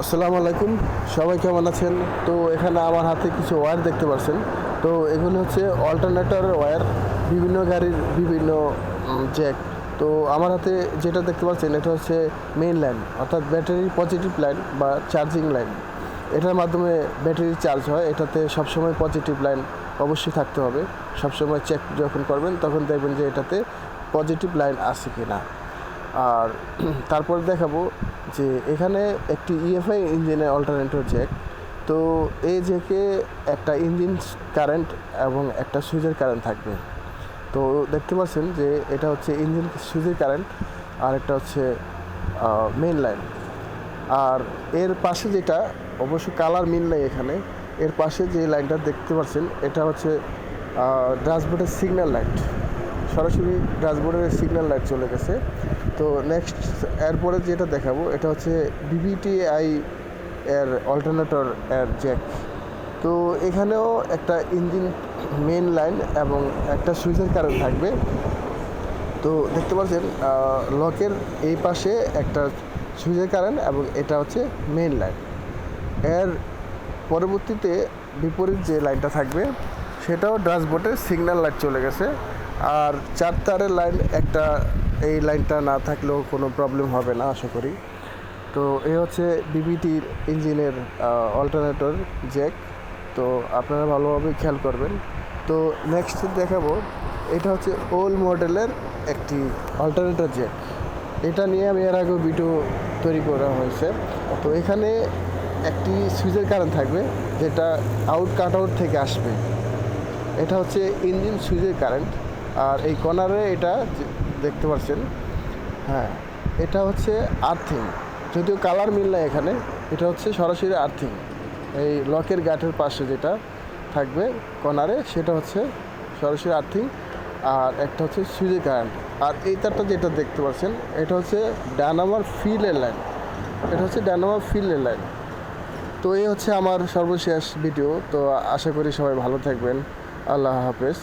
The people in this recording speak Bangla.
আসসালামু আলাইকুম। সবাই কেমন আছেন? তো এখানে আমার হাতে কিছু ওয়্যার দেখতে পাচ্ছেন তো এগুলো হচ্ছে অল্টারনেটর ওয়্যার বিভিন্ন গাড়ির বিভিন্ন জ্যাক তো আমার হাতে যেটা দেখতে পাচ্ছেন, এটা হচ্ছে মেইন লাইন অর্থাৎ ব্যাটারির পজিটিভ লাইন বা চার্জিং লাইন এটার মাধ্যমে ব্যাটারি চার্জ হয়। এটাতে সবসময় পজিটিভ লাইন অবশ্যই থাকতে হবে। সবসময় চেক যখন করবেন, তখন দেখবেন যে এটাতে পজিটিভ লাইন আছে কি না আর তারপর দেখাবো যে এখানে একটি ইএফআই ইঞ্জিনের অল্টারনেটর জ্যাক তো এই জ্যাকে একটা ইঞ্জিন কারেন্ট এবং একটা সুইচের কারেন্ট থাকবে। তো দেখতে পাচ্ছেন যে এটা হচ্ছে ইঞ্জিন সুইচের কারেন্ট আর একটা হচ্ছে মেন লাইন আর এর পাশে যেটা অবশ্য কালার মিল নেই এখানে। এর পাশে যে লাইনটা দেখতে পাচ্ছেন, এটা হচ্ছে ড্যাশবোর্ডের সিগন্যাল লাইট সরাসরি ড্যাশবোর্ডের সিগন্যাল লাইট চলে গেছে। তো নেক্সট এরপরে যেটা দেখাবো, এটা হচ্ছে বিবিটিআই এর অল্টারনেটর এর জ্যাক তো এখানেও একটা ইঞ্জিন মেন লাইন এবং একটা সুইচের কারেন্ট থাকবে। তো দেখতে পাচ্ছেন লকের এই পাশে একটা সুইচের কারেন্ট এবং এটা হচ্ছে মেন লাইন এর পরবর্তীতে বিপরীত যে লাইনটা থাকবে, সেটাও ড্যাশবোর্ডে সিগন্যাল লাইট চলে গেছে। আর চার তারের লাইন একটা, এই লাইনটা না থাকলেও কোনো প্রবলেম হবে না, আশা করি। তো এই হচ্ছে বিবিটির ইঞ্জিনের অল্টারনেটর জ্যাক তো আপনারা ভালোভাবে খেয়াল করবেন। তো নেক্সট দেখাবো, এটা হচ্ছে ওল্ড মডেলের একটি অল্টারনেটর জ্যাক এটা নিয়ে আমি এর আগেও ভিডিও তৈরি করা হয়েছে। তো এখানে একটি সুইচের কারেন্ট থাকবে, যেটা আউট কাট আউট থেকে আসবে। এটা হচ্ছে ইঞ্জিন সুইচের কারেন্ট আর এই কর্নারে এটা দেখতে পাচ্ছেন হ্যাঁ এটা হচ্ছে আর্থিং। যদিও কালার মিল নাই এখানে, এটা হচ্ছে সরাসরি আর্থিং। এই লকের গাঠের পাশে যেটা থাকবে কর্নারে, সেটা হচ্ছে সরাসরি আর্থিং। আর একটা হচ্ছে সুইচের কারেন্ট। আর এই তারটা যেটা দেখতে পাচ্ছেন, এটা হচ্ছে ডানামার ফিলের লাইন। এটা হচ্ছে ডানামার ফিলের লাইন। তো এই হচ্ছে আমার সর্বশেষ ভিডিও। তো আশা করি সবাই ভালো থাকবেন। আল্লাহ হাফেজ।